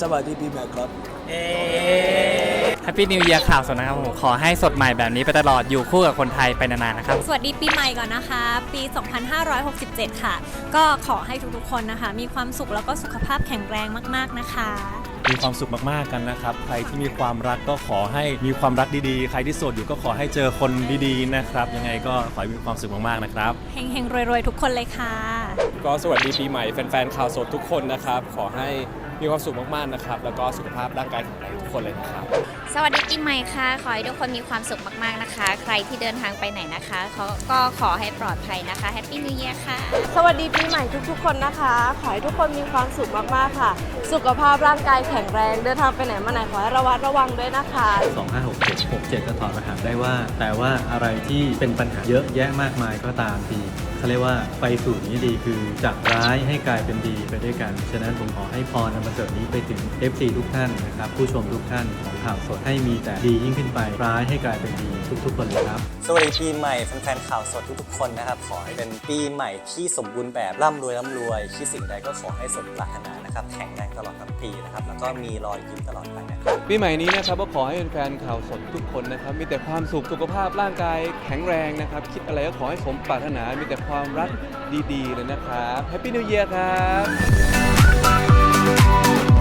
สวัสดีปีใหม่ครับ แฮปปี้นิว e ย r ข่าวสดนะครับผมขอให้สดใหม่แบบนี้ไปตลอดอยู่คู่กับคนไทยไปนานๆนะครับ สวัสดีปีใหม่ก่อนนะคะ ปี 2567 ค่ะ ก็ขอให้ทุกๆคนนะคะ มีความสุขแล้วก็สุขภาพแข็งแรงมากๆนะคะ มีความสุขมากๆกันนะครับ ใครที่มีความรักก็ขอให้มีความรักดีๆ ใครที่โสดอยู่ก็ขอให้เจอคนดีๆนะครับ ยังไงก็ขอให้มีความสุขมากๆนะครับ เฮงๆ รวยๆ ทุกคนเลยค่ะ ก็สวัสดีปีใหม่แฟนๆข่าวสดทุกคนนะครับ ขอให้มีความสุขมากๆนะครับ แล้วก็สุขภาพร่างกายแข็งแรงทุกคนเลยนะครับ สวัสดีปีใหม่ค่ะ ขอให้ทุกคนมีความสุขมากๆนะคะ ใครที่เดินทางไปไหนนะคะเขาก็ขอให้ปลอดภัยนะคะแฮปปี้นิว e ย r ค่ะ สวัสดีปีใหม่ทุกๆ คนนะคะ ขอให้ทุกคนมีความสุขมากๆค่ะ สุขภาพร่างกายแข็งแรง เดินทางไปไหนมาไหนขอให้ระวัดระวังด้วยนะคะ 2567 67จะถอดรหัสได้ว่า แต่ว่าอะไรที่เป็นปัญหาเยอะแยะมากมายก็ตามทีเขาเรียกว่าไปสู่นี้ดีคือจากร้ายให้กลายเป็นดีไปด้วยกัน ฉะนั้นผมขอให้พรนำมาเสริฐนี้ไปถึง FC ทุกท่านนะครับ ผู้ชมทุกท่านของข่าวสดให้มีแต่ดียิ่งขึ้นไป ร้ายให้กลายเป็นดีทุกๆคนเลยครับ สวัสดีปีใหม่แฟนๆข่าวสดทุกๆคนนะครับ ขอให้เป็นปีใหม่ที่สมบูรณ์แบบร่ำรวยร่ำรวยคิดสิ่งใดก็ขอให้สมปรารถนา นะครับแข็งแรงตลอดทั้งปีนะครับแล้วก็มีรอยยิ้มตลอดไปนะครับปีใหม่นี้นะครับก็ขอให้แฟนข่าวสดทุกคนนะครับมีแต่ความสุขสุขภาพร่างกายแข็งแรงนะครับ คิดอะไรก็ขอให้สมปรารถนามีแต่ความรักดีๆเลยนะครับแฮปปี้นิว e ย r ครับ